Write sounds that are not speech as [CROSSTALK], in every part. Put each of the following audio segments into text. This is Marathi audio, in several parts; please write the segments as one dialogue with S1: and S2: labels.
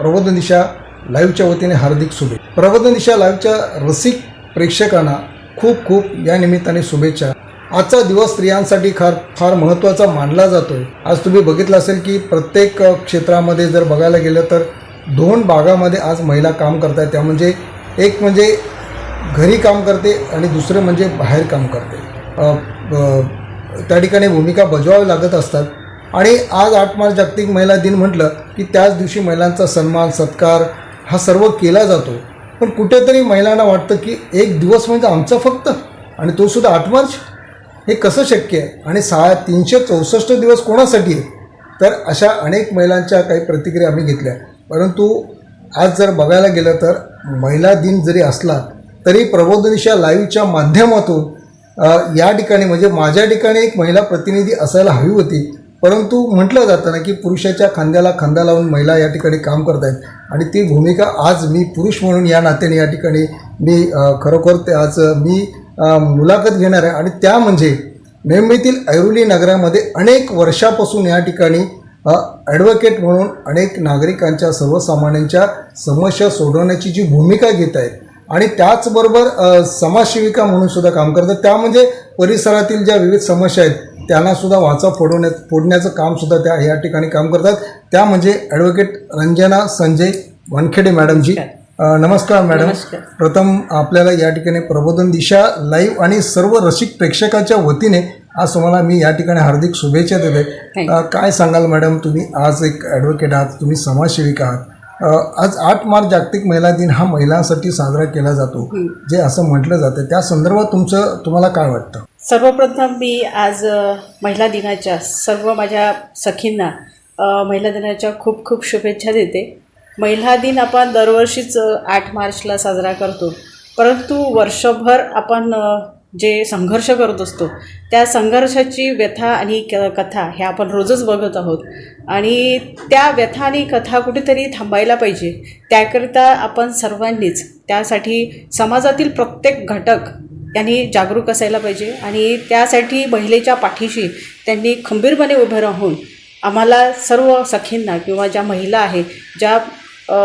S1: प्रबोधन दिशा लाईव्हच्या वतीने हार्दिक शुभेच्छा प्रबोधन दिशा लाईव्हच्या रसिक प्रेक्षकांना खूप खूप या निमित्ताने शुभेच्छा. आजचा दिवस स्त्रियांसाठी फार फार महत्त्वाचा मानला जातो आहे आज तुम्ही बघितलं असेल की प्रत्येक क्षेत्रामध्ये जर बघायला गेलं तर दोन भागामध्ये आज महिला काम करत आहेत त्या म्हणजे एक म्हणजे घरी काम करते आणि दुसरं म्हणजे बाहेर काम करते. त्या ठिकाणी भूमिका बजवावी लागत असतात. आणि आज आठ मार्च जागतिक महिला दिन म्हटलं की त्याच दिवशी महिलांचा सन्मान सत्कार हा सर्व केला जातो. पण कुठेतरी महिलांना वाटतं की एक दिवस म्हणजे आमचा फक्त. आणि तो सुद्धा आठ मार्च? हे कसं शक्य आहे? आणि सहा तीनशे चौसष्ट दिवस कोणासाठी आहे तर अशा अनेक महिलांच्या काही प्रतिक्रिया आम्ही घेतल्या. परंतु आज जर बघायला गेलं तर महिला दिन जरी असला तरी प्रबोधनीच्या लाईव्हच्या माध्यमातून या ठिकाणी म्हणजे माझ्या ठिकाणी एक महिला प्रतिनिधी असायला हवी होती. परंतु म्हटलं जातं ना की पुरुषाच्या खांद्याला खांदा लावून महिला या ठिकाणी काम करत आहेत आणि ती भूमिका आज मी पुरुष म्हणून या नात्याने या ठिकाणी मी खरोखर ते आज मी मुलाखत घेणार आहे. आणि त्या म्हणजे नेहमीतील ऐरोली नगरामध्ये अनेक वर्षापासून या ठिकाणी ॲडव्होकेट म्हणून अनेक नागरिकांच्या सर्वसामान्यांच्या समस्या सोडवण्याची जी भूमिका घेत आहेत आणि त्याचबरोबर समाजसेविका म्हणून सुद्धा काम करतात. त्या म्हणजे परिसरातील ज्या विविध समस्या आहेत त्यांना सुद्धा वाचा फोडवण्यात फोडण्याचं काम सुद्धा त्या या ठिकाणी काम करतात. त्या म्हणजे ॲडव्होकेट रंजना संजय वानखेडे मॅडमजी. नमस्कार. मॅडम. प्रथम आपल्याला या ठिकाणी प्रबोधन दिशा लाईव्ह आणि सर्व रसिक प्रेक्षकांच्या वतीने आज तुम्हाला मी या ठिकाणी हार्दिक शुभेच्छा देते काय सांगाल मॅडम? तुम्ही आज एक ॲडव्होकेट आहात तुम्ही समाजसेविका आहात. आज आठ मार्च जागतिक महिला दिन हा महिलांसाठी साजरा केला जातो. जे असं म्हटलं जातं. त्या संदर्भात तुमचं तुम्हाला काय वाटतं?
S2: सर्वप्रथम मी आज महिला दिनाच्या सर्व माझ्या सखींना महिला दिनाच्या खूप खूप शुभेच्छा देते. महिला दिन आपण दरवर्षीच आठ मार्चला साजरा करतो. परंतु वर्षभर आपण जे संघर्ष करत असतो त्या संघर्षाची व्यथा आणि क कथा ह्या आपण रोजच बघत आहोत. आणि त्या व्यथा आणि कथा कुठेतरी थांबायला पाहिजे. त्याकरिता आपण सर्वांनीच त्यासाठी समाजातील प्रत्येक घटक त्यांनी जागरूक असायला पाहिजे. आणि त्यासाठी महिलेच्या पाठीशी त्यांनी खंबीरपणे उभं राहून आम्हाला सर्व सखींना किंवा ज्या महिला आहेत ज्या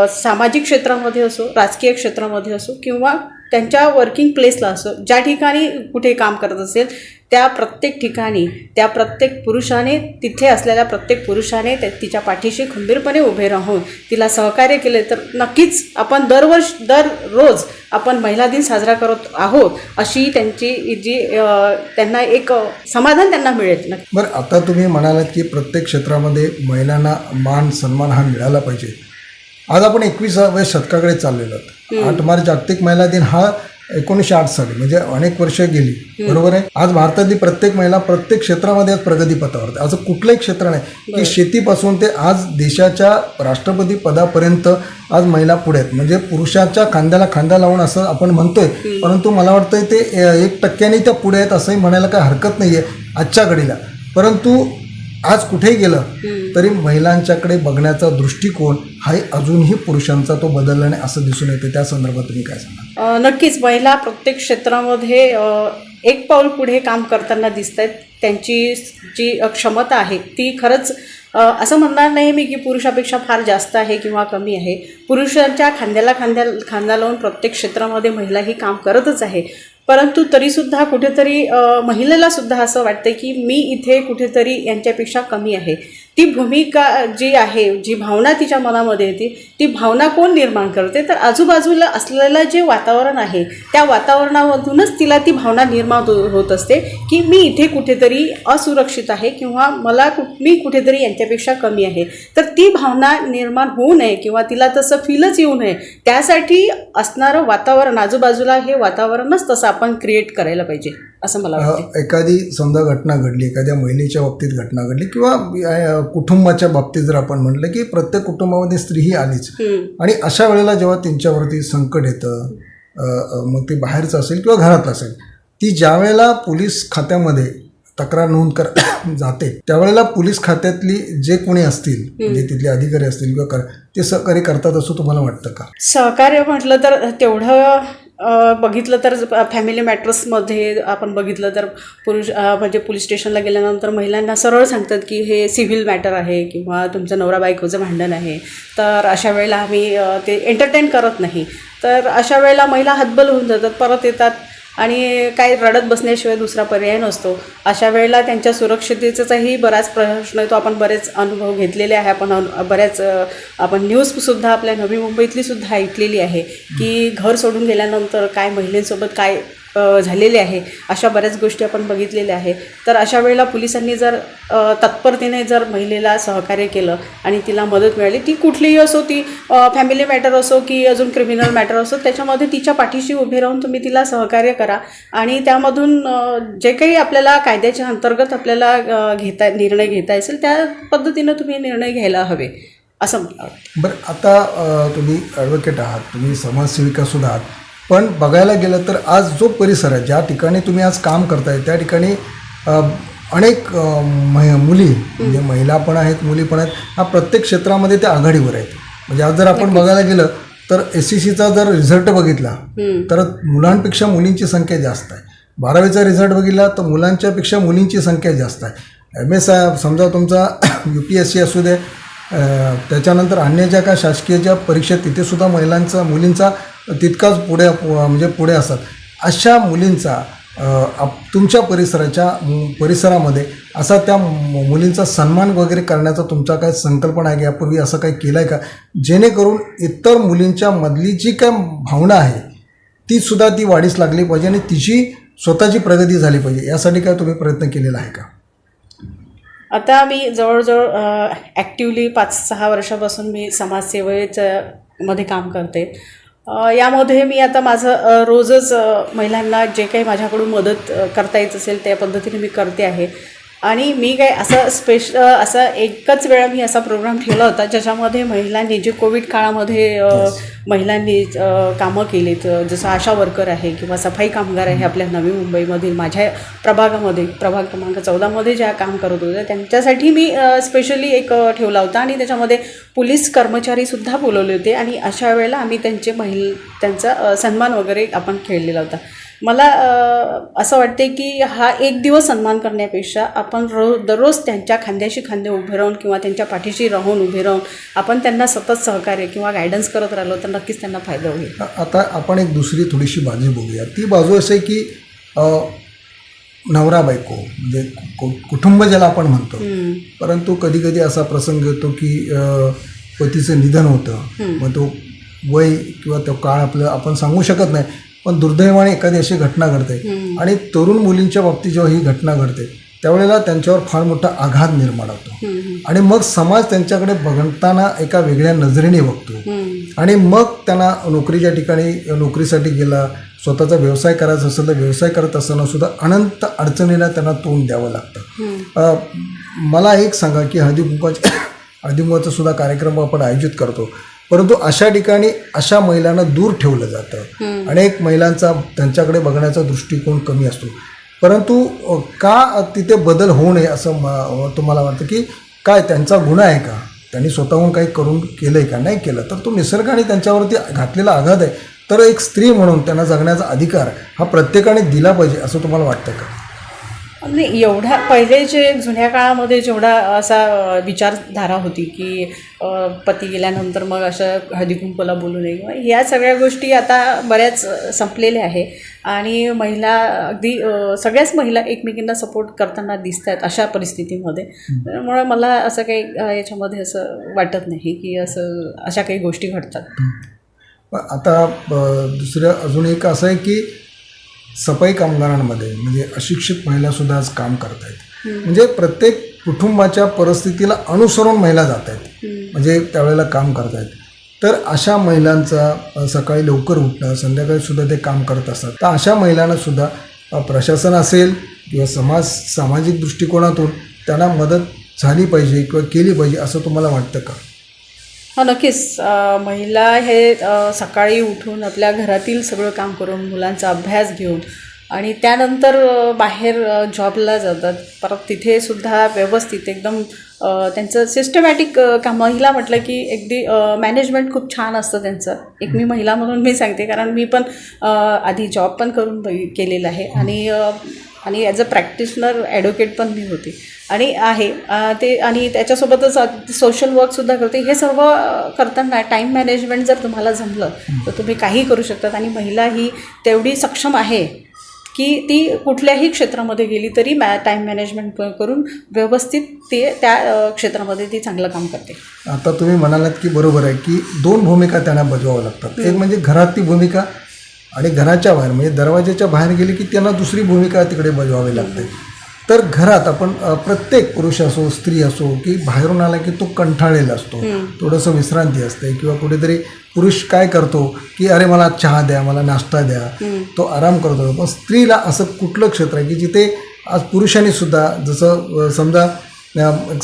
S2: सामाजिक क्षेत्रामध्ये असो राजकीय क्षेत्रामध्ये असो किंवा त्यांच्या वर्किंग प्लेसला असो ज्या ठिकाणी कुठे काम करत असेल त्या प्रत्येक ठिकाणी त्या प्रत्येक पुरुषाने तिथे असलेल्या प्रत्येक पुरुषाने त्या तिच्या पाठीशी खंबीरपणे उभे राहून तिला सहकार्य केले तर नक्कीच आपण दरवर्ष दररोज आपण महिला दिन साजरा करत आहोत अशी त्यांची जी त्यांना एक समाधान त्यांना मिळेल.
S1: बरं आता तुम्ही म्हणालात की प्रत्येक क्षेत्रामध्ये महिलांना मान सन्मान हा मिळाला पाहिजे. आज आपण एकविसाव्या शतकाकडे चाललेलो आहोत. आठ मार्च जागतिक महिला दिन हा एकोणीसशे आठ साली म्हणजे अनेक वर्ष गेली. बरोबर आहे? आज भारतातली प्रत्येक महिला प्रत्येक क्षेत्रामध्ये आज प्रगतीपथावर. असं कुठलंही क्षेत्र नाही. की शेतीपासून ते आज देशाच्या राष्ट्रपती पदापर्यंत आज महिला पुढे आहेत. म्हणजे पुरुषाच्या खांद्याला खांदा लावून असं आपण म्हणतोय परंतु मला वाटतंय ते एक टक्क्याने त्या पुढे आहेत असंही म्हणायला काही हरकत नाही आहे आजच्या घडीला. परंतु आज कुठेही गेलं तरी महिलांच्याकडे बघण्याचा दृष्टिकोन हाही अजूनही पुरुषांचा तो बदलला नाही असं दिसून येते. त्या संदर्भात तुम्ही काय सांगा
S2: नक्कीच महिला प्रत्येक क्षेत्रामध्ये एक पाऊल पुढे काम करताना दिसत आहेत त्यांची जी क्षमता आहे ती खरंच असं म्हणणार नाही मी की पुरुषापेक्षा फार जास्त आहे किंवा कमी आहे. पुरुषांच्या खांद्याला खांद्या खांदा लावून प्रत्येक क्षेत्रामध्ये महिला ही काम करतच आहे. परंतु तरीसुद्धा कुठेतरी महिलेलासुद्धा महिलेला सुद्धा असं वाटतं की मी इथे कुठेतरी यांच्यापेक्षा कमी आहे. ती भूमिका जी आहे जी भावना तिच्या मनामध्ये येते ती भावना कोण निर्माण करते? तर आजूबाजूला असलेलं जे वातावरण आहे त्या वातावरणामधूनच तिला ती भावना निर्माण होत असते की मी इथे कुठेतरी असुरक्षित आहे किंवा मला कु मी कुठेतरी यांच्यापेक्षा कमी आहे. तर ती भावना निर्माण होऊ नये किंवा तिला तसं फीलच येऊ नये त्यासाठी असणारं वातावरण आजूबाजूला हे वातावरणच तसं आपण क्रिएट करायला पाहिजे. असं मला वाटतं
S1: एखादी समजा घटना घडली एखाद्या महिलेच्या बाबतीत घटना घडली किंवा कुटुंबाच्या बाबतीत जर आपण म्हटलं की प्रत्येक कुटुंबामध्ये स्त्री ही आलीच. आणि अशा वेळेला जेव्हा त्यांच्यावरती संकट येतं मग ते बाहेरचं असेल किंवा घरात असेल ती ज्या वेळेला पोलीस खात्यामध्ये तक्रार नोंद कर [COUGHS] जाते त्यावेळेला पोलीस खात्यातली जे कोणी असतील म्हणजे तिथले अधिकारी असतील किंवा ते सहकार्य करतात असं तुम्हाला वाटतं का?
S2: सहकार्य म्हटलं तर तेवढं बघितलं तर फॅमिली मॅटर्समध्ये आपण बघितलं तर पुरुष म्हणजे पोलीस स्टेशनला गेल्यानंतर महिलांना सरळ सांगतात की हे सिव्हिल मॅटर आहे किंवा तुमचं नवरा बायकोचं भांडण आहे. तर अशा वेळेला आम्ही ते एंटरटेन करत नाही. तर अशा वेळेला महिला हतबल होऊन जातात परत येतात. आणि काय रडत बसण्याशिवाय दुसरा पर्याय नसतो. अशा वेळेला त्यांच्या सुरक्षिततेचाही बराच प्रश्न येतो आपण बरेच अनुभव घेतलेले आहे. आपण अनु- बऱ्याच आपण न्यूजसुद्धा आपल्या नवी मुंबईतली सुद्धा ऐकलेली आहे की घर सोडून गेल्यानंतर काय महिलेसोबत काय झालेले आहे. अशा बऱ्याच गोष्टी आपण बघितलेल्या आहे तर अशा वेळेला पोलिसांनी जर तत्परतेने जर महिलेला सहकार्य केलं आणि तिला मदत मिळाली ती कुठलीही असो ती फॅमिली मॅटर असो की अजून क्रिमिनल मॅटर असो त्याच्यामध्ये तिच्या पाठीशी उभे राहून तुम्ही तिला सहकार्य करा आणि त्यामधून जे काही आपल्याला कायद्याच्या अंतर्गत आपल्याला घेता निर्णय घेता असेल त्या पद्धतीनं तुम्ही निर्णय घ्यायला हवे असं मला वाटतं.
S1: बरं आता तुम्ही ॲडव्होकेट आहात तुम्ही समाजसेविकासुद्धा आहात. पण बघायला गेलं तर आज जो परिसर आहे ज्या ठिकाणी तुम्ही आज काम करताय त्या ठिकाणी अनेक मह- मुली म्हणजे महिला पण आहेत मुली पण आहेत हा प्रत्येक क्षेत्रामध्ये त्या आघाडीवर आहेत. म्हणजे आज जर आपण बघायला गेलं तर एस सी सीचा जर रिझल्ट बघितला. तर मुलांपेक्षा मुलींची संख्या जास्त आहे. बारावीचा रिझल्ट बघितला तर मुलांच्यापेक्षा मुलींची संख्या जास्त आहे. एम एस आय समजा तुमचा [COUGHS] यू पी एस सी असू दे त्याच्यानंतर अन्य ज्या काय शासकीय ज्या परीक्षा तिथेसुद्धा महिलांचा मुलींचा तितकाच पुढे म्हणजे पुढे असतात. अशा मुलींचा आप- तुमच्या परिसराच्या परिसरामध्ये असा त्या मुलींचा सन्मान वगैरे करण्याचा तुमचा काय संकल्पना आहे का यापूर्वी असं काही केलं आहे का? जेणेकरून इतर मुलींच्या मधली जी काय भावना आहे ती सुद्धा ती वाढीस लागली पाहिजे आणि तिची स्वतःची प्रगती झाली पाहिजे. यासाठी काय तुम्ही प्रयत्न केलेला आहे का?
S2: आता मी जवळजवळ ॲक्टिवली पाच सहा वर्षापासून मी समाजसेवेच्या मध्ये काम करते. यामध्ये मी आता माझं रोजच महिलांना जे काही माझ्याकडून मदत करता येत असेल त्या पद्धतीने मी करते आहे. आणि मी काय असं स्पेश असा एकच वेळा मी असा प्रोग्राम ठेवला होता ज्याच्यामध्ये महिलांनी जे कोविड काळामध्ये महिलांनी कामं केलीत. जसं आशा वर्कर आहे किंवा सफाई कामगार आहे आपल्या नवी मुंबईमधील माझ्या प्रभागामध्ये प्रभाग क्रमांक चौदामध्ये ज्या काम करत होत्या त्यांच्यासाठी मी स्पेशली एक ठेवला होता. आणि त्याच्यामध्ये पोलीस कर्मचारीसुद्धा बोलवले होते. आणि अशा वेळेला आम्ही त्यांचे महिल त्यांचा सन्मान वगैरे आपण खेळलेला होता. मला असं वाटते की हा एक दिवस सन्मान करण्यापेक्षा आपण रो दररोज त्यांच्या खांद्याशी खांदे उभे राहून किंवा त्यांच्या पाठीशी राहून उभे राहून आपण त्यांना सतत सहकार्य किंवा गायडन्स करत राहिलो तर नक्कीच त्यांना फायदा होईल.
S1: आता आपण एक दुसरी थोडीशी बाजू बघूया ती बाजू आहे की नवरा बायको म्हणजे कुटुंब ज्याला आपण म्हणतो. परंतु कधी कधी असा प्रसंग येतो की पतीचं निधन होतं. मग तो वय किंवा तो काळ आपलं आपण सांगू शकत नाही. पण दुर्दैवाने एखादी अशी घटना घडते. आणि तरुण मुलींच्या बाबतीत जेव्हा ही घटना घडते त्यावेळेला त्यांच्यावर फार मोठा आघात निर्माण होतो. आणि मग समाज त्यांच्याकडे बघताना एका वेगळ्या नजरेने बघतो. आणि मग त्यांना नोकरीच्या ठिकाणी नोकरीसाठी गेला स्वतःचा व्यवसाय करायचा असेल तर व्यवसाय करत असताना सुद्धा अनंत अडचणीला त्यांना तोंड द्यावं लागतं. मला एक सांगा की हळदी कुंकाचे हळदी सुद्धा कार्यक्रम आपण आयोजित करतो. परंतु अशा ठिकाणी अशा महिलांना दूर ठेवलं जातं. अनेक महिलांचा त्यांच्याकडे बघण्याचा दृष्टिकोन कमी असतो. परंतु का तिथे बदल होऊ नये असं तुम्हाला वाटतं की काय त्यांचा गुन्हा आहे का? त्यांनी स्वतःहून काही करून केलं आहे का? नाही केलं तर तो निसर्गाने त्यांच्यावरती घातलेला आघात आहे. तर एक स्त्री म्हणून त्यांना जगण्याचा अधिकार हा प्रत्येकाने दिला पाहिजे असं तुम्हाला वाटतं का?
S2: नाही एवढ्या पहिले जे जुन्या काळामध्ये जेवढा असा विचारधारा होती की पती गेल्यानंतर मग असं हळदी कुंकूला बोलू नये या सगळ्या गोष्टी आता बऱ्याच संपलेल्या आहे आणि महिला अगदी सगळ्याच महिला एकमेकींना सपोर्ट करताना दिसत आहेत अशा परिस्थितीमध्ये. त्यामुळे मला असं काही याच्यामध्ये असं वाटत नाही की असं अशा काही गोष्टी घडतात.
S1: आता दुसरं अजून एक असं आहे की सफाई कामगारांमध्ये म्हणजे अशिक्षित महिलासुद्धा आज काम करत आहेत म्हणजे प्रत्येक कुटुंबाच्या परिस्थितीला अनुसरून महिला जात आहेत म्हणजे त्यावेळेला काम करत आहेत तर अशा महिलांचा सकाळी लवकर उठणं संध्याकाळी सुद्धा ते काम करत असतात. तर अशा महिलांना सुद्धा अ, प्रशासन असेल किंवा समाज सामाजिक दृष्टिकोनातून त्यांना मदत झाली पाहिजे किंवा केली पाहिजे असं तुम्हाला वाटतं का?
S2: हा नक्कीच. महिला हे सकाळी उठून आपल्या घरातील सगळं काम करून मुलांचा अभ्यास घेऊन आणि त्यानंतर बाहेर जॉबला जातात. परत तिथे सुद्धा व्यवस्थित एकदम त्यांचं सिस्टमॅटिक काम. महिला म्हटलं की अगदी मॅनेजमेंट खूप छान असतं त्यांचं. एक मी महिला म्हणून मी सांगते कारण मी पण आधी जॉब पण करून बघि केलेला आहे. आणि आणि ॲज अ प्रॅक्टिशनर ॲडव्होकेट पण मी होते. आणि आहे ते आणि त्याच्यासोबतच सोशल वर्कसुद्धा करते. हे सर्व करताना टाईम मॅनेजमेंट जर तुम्हाला जमलं तर तुम्ही काही करू शकतात. आणि महिला ही तेवढी सक्षम आहे की ती कुठल्याही क्षेत्रामध्ये गेली तरी मॅ टाईम मॅनेजमेंट करून व्यवस्थित ते त्या क्षेत्रामध्ये ती चांगलं काम करते.
S1: आता तुम्ही म्हणालात की बरोबर आहे की दोन भूमिका त्यांना बजवाव्या लागतात. एक म्हणजे घरातली भूमिका आणि घराच्या बाहेर म्हणजे दरवाजाच्या बाहेर गेली की त्यांना दुसरी भूमिका तिकडे बजवावी लागते. तर घरात आपण प्रत्येक पुरुष असो स्त्री असो की बाहेरून आला की तो कंठाळलेला असतो. थोडंसं विश्रांती असते किंवा कुठेतरी पुरुष काय करतो की अरे मला चहा द्या मला नाश्ता द्या. तो आराम करतो. पण स्त्रीला असं कुठलं क्षेत्र आहे की जिथे आज पुरुषांनी सुद्धा जसं समजा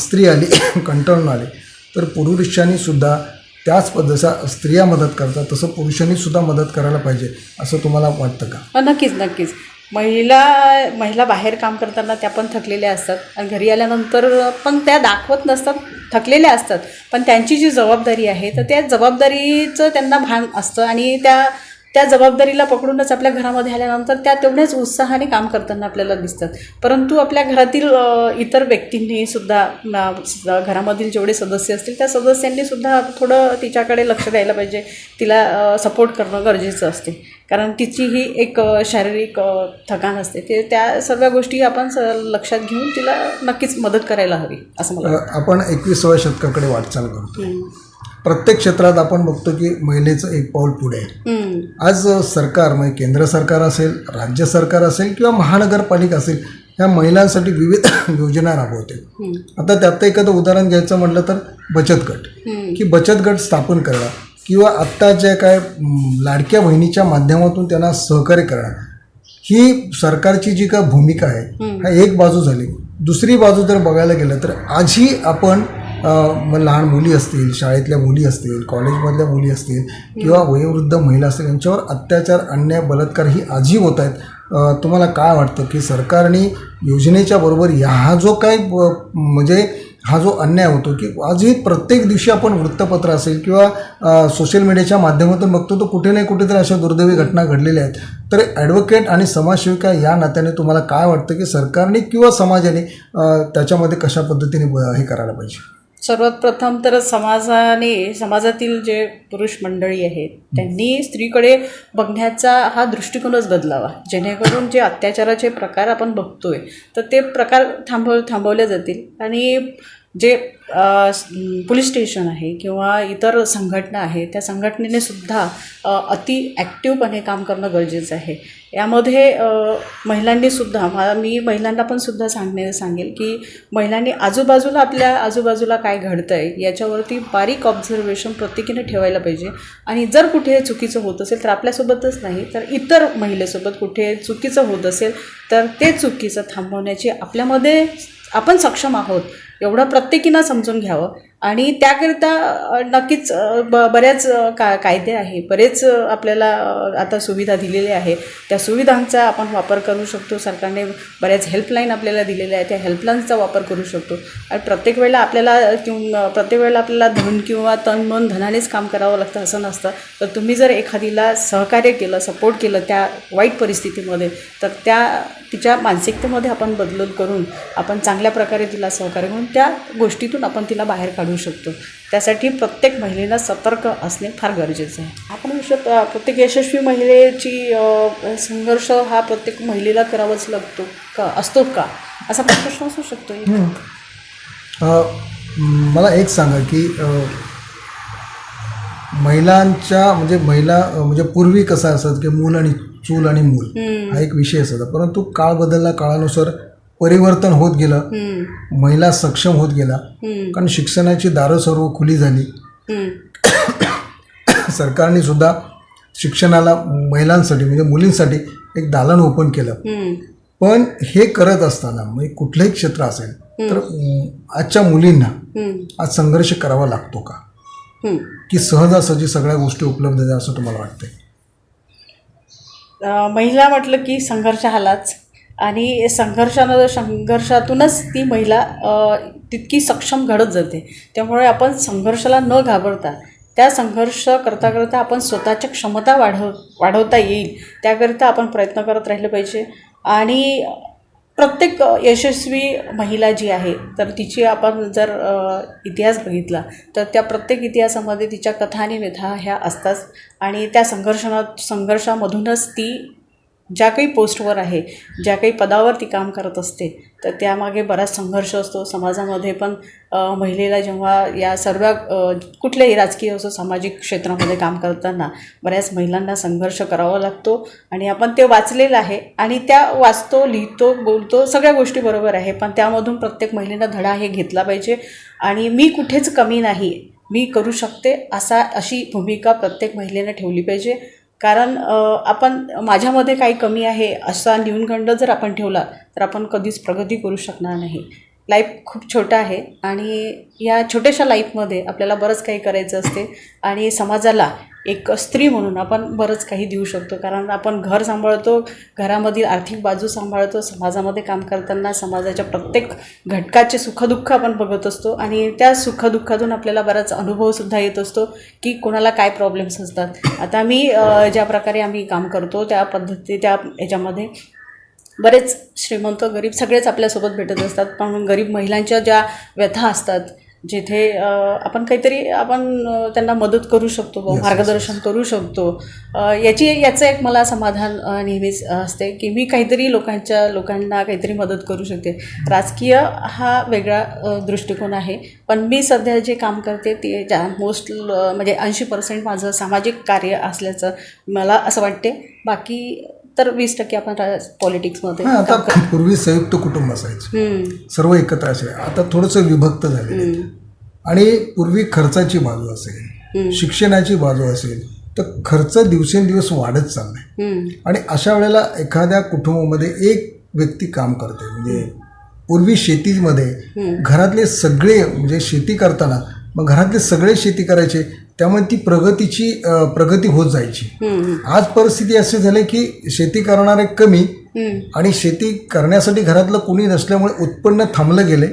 S1: स्त्री आली [COUGHS] कंटाळून आली तर पुरुषांनी सुद्धा त्याच जसा स्त्रिया मदत करतात तसं पुरुषांनी सुद्धा मदत करायला पाहिजे असं तुम्हाला वाटतं का?
S2: नक्कीच नक्कीच. महिला महिला बाहेर काम करताना त्या पण थकलेल्या असतात आणि घरी आल्यानंतर पण त्या दाखवत नसतात थकलेल्या असतात. पण त्यांची जी जबाबदारी आहे तर त्या जबाबदारीचं त्यांना भान असतं आणि त्या त्या जबाबदारीला पकडूनच आपल्या घरामध्ये आल्यानंतर त्या तेवढ्याच उत्साहाने काम करताना आपल्याला दिसतात. परंतु आपल्या घरातील इतर व्यक्तींनी सुद्धा घरामधील जेवढे सदस्य असतील त्या सदस्यांनी सुद्धा थोडं तिच्याकडे लक्ष द्यायला पाहिजे. तिला सपोर्ट करणं गरजेचं असते. कारण तिची ही एक शारीरिक थकान असते. ते त्या सर्व गोष्टी आपण स लक्षात घेऊन तिला नक्कीच मदत करायला हवी असं मला
S1: आपण एकविसाव्या शतकाकडे वाटचाल करतो प्रत्येक क्षेत्रात आपण बघतो की महिलेचं एक पाऊल पुढे आहे. आज सरकार म्हणजे केंद्र सरकार असेल राज्य सरकार असेल किंवा महानगरपालिका असेल ह्या महिलांसाठी विविध [COUGHS] योजना राबवते. आता त्यात एखादं उदाहरण घ्यायचं म्हटलं तर बचत गट. की बचत गट स्थापन करणं किंवा आत्ता जे काय लाडक्या बहिणीच्या माध्यमातून त्यांना सहकार्य करणं ही सरकारची जी काय भूमिका आहे हा एक बाजू झाली दुसरी बाजू जर बघायला गेलं तर आजही आपण मग लहान मुली असतील शाळेतल्या मुली असतील कॉलेजमधल्या मुली असतील किंवा वयोवृद्ध महिला असतील यांच्यावर अत्याचार अन्याय बलात्कार ही आजही होत आहेत तुम्हाला काय वाटतं की सरकारने योजनेच्या बरोबर या हा जो काय म्हणजे हा जो अन्याय होतो की आजही प्रत्येक दिवशी आपण वृत्तपत्र असेल किंवा सोशल मीडियाच्या माध्यमातून बघतो तर कुठे नाही कुठेतरी अशा दुर्दैवी घटना घडलेल्या आहेत. तर ॲडव्होकेट आणि समाजसेविका या नात्याने तुम्हाला काय वाटतं की सरकारने किंवा समाजाने त्याच्यामध्ये कशा पद्धतीने ब- हे करायला पाहिजे?
S2: सर्वात प्रथम तर समाजाने समाजातील जे पुरुष मंडळी आहेत त्यांनी स्त्रीकडे बघण्याचा हा दृष्टिकोनच बदलावा. जेणेकरून जे अत्याचाराचे प्रकार आपण बघतोय तर ते प्रकार थांबव थांबवले जातील. आणि जे पोलीस स्टेशन आहे किंवा इतर संघटना आहे त्या संघटनेने सुद्धा अति ॲक्टिवपणे काम करणं गरजेचं आहे. यामध्ये महिलांनीसुद्धा महिलांनी सुद्धा मी महिलांना पण सुद्धा सांगणे सांगेल की महिलांनी आजूबाजूला आपल्या आजूबाजूला काय घडतं आहे याच्यावरती बारीक ऑब्झर्वेशन प्रत्येकीने ठेवायला पाहिजे. आणि जर कुठे चुकीचं होत असेल तर आपल्यासोबतच नाही तर इतर महिलेसोबत कुठे चुकीचं होत असेल तर ते चुकीचं थांबवण्याची आपल्यामध्ये आपण सक्षम आहोत एवढं प्रत्येकीनं समजून घ्यावं. आणि त्याकरिता नक्कीच ब बऱ्याच का कायदे आहे. बरेच आपल्याला आता सुविधा दिलेल्या आहे. त्या सुविधांचा आपण वापर करू शकतो. सरकारने बऱ्याच हेल्पलाईन आपल्याला दिलेल्या आहे त्या हेल्पलाईनचा वापर करू शकतो. आणि प्रत्येक वेळेला आपल्याला किंवा प्रत्येक वेळेला आपल्याला धन किंवा तन मन धनानेच काम करावं लागतं असं नसतं. तर तुम्ही जर एखादीला सहकार्य केलं सपोर्ट केलं त्या वाईट परिस्थितीमध्ये तर त्या तिच्या मानसिकतेमध्ये आपण बदल करून आपण चांगल्या प्रकारे तिला सहकार्य करून त्या गोष्टीतून आपण तिला बाहेर काढू शकतो. त्यासाठी प्रत्येक महिलेला सतर्क असणे फार गरजेचं आहे. आपण म्हणू शकतो अ, प्रत्येक यशस्वी महिलेची संघर्ष हा प्रत्येक महिलेला करावाच लागतो. का? असतो का? असा पण प्रश्न असू शकतो.
S1: अ, मला एक सांगा की महिलांच्या म्हणजे महिला म्हणजे पूर्वी कसं असत की मूल आणि चूल आणि मूल हा एक विषय असायचा. परंतु काळ बदलला काळानुसार परिवर्तन होत गेलं महिला सक्षम होत गेला कारण शिक्षणाची दारं सर्व खुली झाली. [COUGHS] सरकारने सुद्धा शिक्षणाला महिलांसाठी म्हणजे मुलींसाठी एक दालन ओपन केलं. पण हे करत असताना म्हणजे कुठलंही क्षेत्र असेल तर आजच्या मुलींना आज संघर्ष करावा लागतो का. की सहजासहजी सगळ्या गोष्टी उपलब्ध आहेत असं तुम्हाला वाटतंय?
S2: महिला म्हटलं की संघर्ष आलाच आणि संघर्षानं संघर्षातूनच ती महिला तितकी सक्षम घडत जाते. त्यामुळे आपण संघर्षाला न घाबरता त्या संघर्ष करता करता आपण स्वतःच्या क्षमता वाढव वाढवता येईल त्याकरिता आपण प्रयत्न करत राहिले पाहिजे. आणि प्रत्येक यशस्वी महिला जी आहे तर तिची आपण जर इतिहास बघितला तर त्या प्रत्येक इतिहासामध्ये तिच्या कथा आणि व्यथा ह्या असतात. आणि त्या संघर्षणा संघर्षामधूनच ती ज्या काही पोस्टवर आहे ज्या काही पदावर ती काम करत असते तर त्यामागे बराच संघर्ष असतो. समाजामध्ये पण महिलेला जेव्हा या सर्व कुठल्याही राजकीय असो सामाजिक क्षेत्रामध्ये काम करताना बऱ्याच महिलांना संघर्ष करावा लागतो आणि आपण ते वाचलेलं आहे आणि त्या वाचतो लिहितो बोलतो सगळ्या गोष्टी बरोबर आहे. पण त्यामधून प्रत्येक महिलेनं धडा हे घेतला पाहिजे आणि मी कुठेच कमी नाही मी करू शकते असा अशी भूमिका प्रत्येक महिलेनं ठेवली पाहिजे. कारण आपण माझ्यामध्ये काही कमी आहे असा न्यूनगंड जर आपण ठेवला तर आपण कधीच प्रगती करू शकणार नाही. लाईफ खूप छोटा आहे. आणि या छोट्याशा लाईफमध्ये आपल्याला बरंच काही करायचं असते. आणि समाजाला एक स्त्री म्हणून आपण बरंच काही देऊ शकतो. कारण आपण घर सांभाळतो घरामधील आर्थिक बाजू सांभाळतो समाजामध्ये काम करताना समाजाच्या प्रत्येक घटकाचे सुखदुःख आपण बघत असतो. आणि त्या सुखदुःखातून आपल्याला बराच अनुभवसुद्धा येत असतो की कोणाला काय प्रॉब्लेम्स असतात. आता मी ज्या प्रकारे आम्ही काम करतो त्या पद्धती त्या याच्यामध्ये बरेच श्रीमंत गरीब सगळेच आपल्यासोबत भेटत असतात पण गरीब महिलांच्या ज्या व्यथा असतात जिथे आपण काहीतरी आपण त्यांना मदत करू शकतो मार्गदर्शन करू शकतो. याची याचं एक मला समाधान नेहमीच असते की मी काहीतरी लोकांच्या लोकांना काहीतरी मदत करू शकते. राजकीय हा वेगळा दृष्टिकोन आहे पण मी सध्या जे काम करते ते ज्या मोस्ट म्हणजे ऐंशी पर्सेंट माझं सामाजिक कार्य असल्याचं मला असं वाटते. बाकी तर वीस टक्के आपण पॉलिटिक्समध्ये
S1: हा आता पूर्वी संयुक्त कुटुंब असायचं. सर्व एकत्र असे. आता थोडंसं विभक्त झाले आणि पूर्वी खर्चाची बाजू असेल शिक्षणाची बाजू असेल तर खर्च दिवसेंदिवस वाढत चाललाय. आणि अशा वेळेला एखाद्या कुटुंबामध्ये एक व्यक्ती काम करते. म्हणजे पूर्वी शेतीमध्ये घरातले सगळे म्हणजे शेती करताना मग घरातले सगळे शेती करायचे त्यामुळे ती प्रगतीची प्रगती होत जायची. आज परिस्थिती अशी झाली की शेती करणारे कमी आणि शेती करण्यासाठी घरातलं कोणी नसल्यामुळे उत्पन्न थांबलं गेले.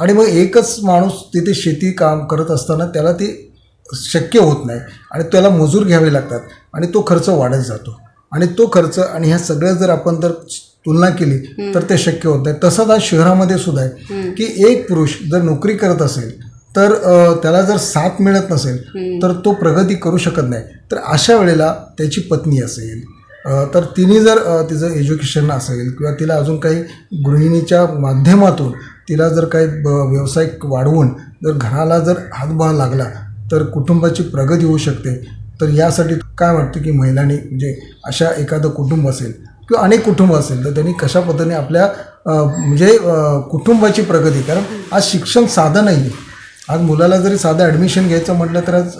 S1: आणि मग एकच माणूस तिथे शेती काम करत असताना त्याला ते शक्य होत नाही आणि त्याला मजूर घ्यावे लागतात आणि तो खर्च वाढत जातो. आणि तो खर्च आणि ह्या सगळ्या जर आपण जर तुलना केली तर ते शक्य होत नाही. तसंच आज शहरामध्ये सुद्धा आहे की एक पुरुष जर नोकरी करत असेल तर त्याला जर साथ मिळत नसेल तर तो प्रगती करू शकत नाही. तर अशा वेळेला त्याची पत्नी असेल तर तिने जर तिचं एज्युकेशन असेल किंवा तिला अजून काही गृहिणीच्या माध्यमातून तिला जर काही व्यवसाय वाढवून जर घराला जर हातभार लागला तर कुटुंबाची प्रगती होऊ शकते. तर यासाठी काय वाटतं की महिलांनी म्हणजे अशा एखादं कुटुंब असेल किंवा अनेक कुटुंब असेल तर त्यांनी कशा पद्धतीने आपल्या म्हणजे कुटुंबाची प्रगती कारण आज शिक्षण साधं नाही आहे. आज मुलाला जरी साधं ॲडमिशन घ्यायचं म्हटलं तर आज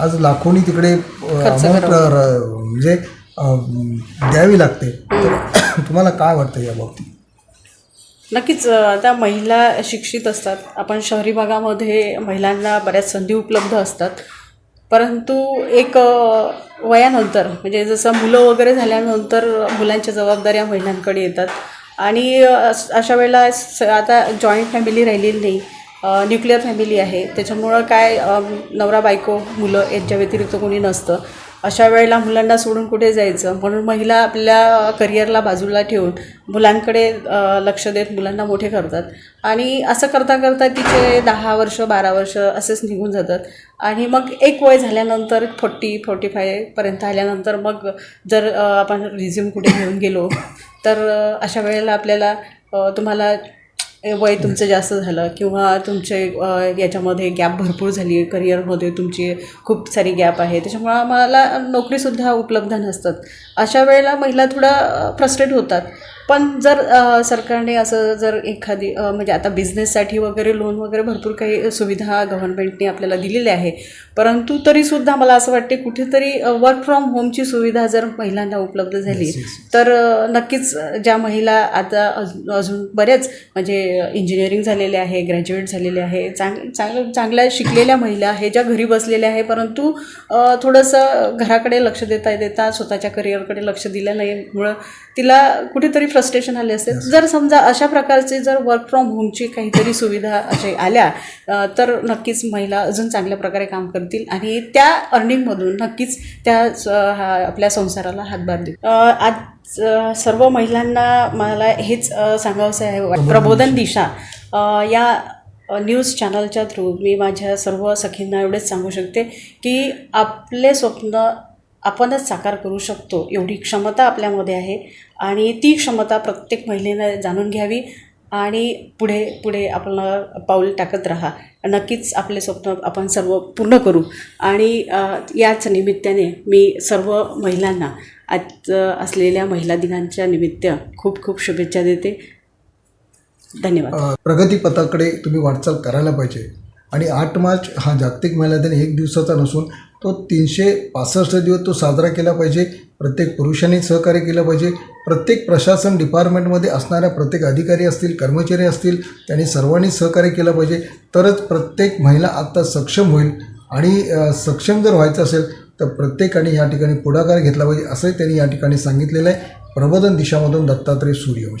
S1: आज लाखोनी तिकडे म्हणजे अ, द्यावी लागते. तर [COUGHS] तुम्हाला काय वाटतं या बाबतीत?
S2: नक्कीच अ, त्या महिला शिक्षित असतात. आपण शहरी भागामध्ये महिलांना बऱ्याच संधी उपलब्ध असतात. परंतु एक अ, वयानंतर म्हणजे जसं मुलं वगैरे झाल्यानंतर मुलांच्या जबाबदाऱ्या महिलांकडे येतात. आणि अ, अस- अशा वेळेला स- आता जॉईंट फॅमिली राहिलेली नाही. न्यूक्लिअर फॅमिली आहे. त्याच्यामुळं काय नवरा बायको मुलं यांच्या व्यतिरिक्त कोणी नसतं. अशा वेळेला मुलांना सोडून कुठे जायचं? म्हणून महिला आपल्या करिअरला बाजूला ठेवून मुलांकडे लक्ष देत मुलांना मोठे करतात. आणि असं करता करता तिचे दहा वर्ष बारा वर्ष असेच निघून जातात. आणि मग एक वय झाल्यानंतर फोर्टी फोर्टी फायपर्यंत आल्यानंतर मग जर आपण रिझ्यूम कुठे घेऊन गेलो तर अशा वेळेला आपल्याला तुम्हाला वय तुमचं जास्त झालं किंवा तुमचे याच्यामध्ये गॅप भरपूर झाली करिअरमध्ये तुमची खूप सारी गॅप आहे त्याच्यामुळं आम्हाला नोकरीसुद्धा उपलब्ध नसतात. अशा वेळेला महिला थोडा फ्रस्ट्रेट होतात. पण जर सरकारने असं जर एखादी म्हणजे आता बिझनेससाठी वगैरे लोन वगैरे भरपूर काही सुविधा गव्हर्नमेंटने आपल्याला दिलेल्या आहे. परंतु तरीसुद्धा मला असं वाटते कुठेतरी वर्क फ्रॉम होमची सुविधा जर महिलांना उपलब्ध झाली तर नक्कीच ज्या महिला आता अज- अजून बऱ्याच म्हणजे इंजिनिअरिंग झालेले आहे ग्रॅज्युएट झालेले आहे चांग चांग चांगल्या शिकलेल्या महिला आहे ज्या घरी बसलेल्या आहे परंतु थोडंसं घराकडे लक्ष देता देता स्वतःच्या करिअरकडे लक्ष दिलं नाहीमुळं तिला कुठेतरी फ्रस्ट्रेशन आले असते जर समजा अशा प्रकारचे जर वर्क फ्रॉम होमची काहीतरी सुविधा असे आल्या तर नक्कीच महिला अजून चांगल्या प्रकारे काम करतील आणि त्या अर्निंगमधून नक्कीच त्या आपल्या संसाराला हातभार देतील. अ, आज सर्व महिलांना मला हेच सांगावंसं आहे. प्रबोधन दिशा. या न्यूज चॅनलच्या थ्रू मी माझ्या सर्व सखींना एवढेच सांगू शकते की आपले स्वप्न आपणच साकार करू शकतो. एवढी क्षमता आपल्यामध्ये आहे आणि ती क्षमता प्रत्येक महिलेनं जाणून घ्यावी आणि पुढे पुढे आपण पाऊल टाकत राहा. नक्कीच आपले स्वप्न आपण सर्व पूर्ण करू. आणि याच निमित्ताने मी सर्व महिलांना आज असलेल्या महिला दिनांच्या निमित्त खूप खूप शुभेच्छा देते. धन्यवाद.
S1: प्रगतीपथाकडे तुम्ही वाटचाल करायला पाहिजे. आणि आठ मार्च हा जागतिक महिला दिन एक दिवसाचा नसून तो तीनशे पासष्ट दिवस तो साजरा केला पाहिजे. प्रत्येक पुरुषांनी सहकार्य केलं पाहिजे. प्रत्येक प्रशासन डिपार्टमेंटमध्ये असणाऱ्या प्रत्येक अधिकारी असतील कर्मचारी असतील त्यांनी सर्वांनी सहकार्य केलं पाहिजे. तरच प्रत्येक महिला आत्ता सक्षम होईल आणि सक्षम जर व्हायचं असेल तर प्रत्येकाने या ठिकाणी पुढाकार घेतला पाहिजे असंही त्यांनी या ठिकाणी सांगितलेलं आहे. प्रबोधन दिशामधून दत्तात्रय सूर्यवंशी.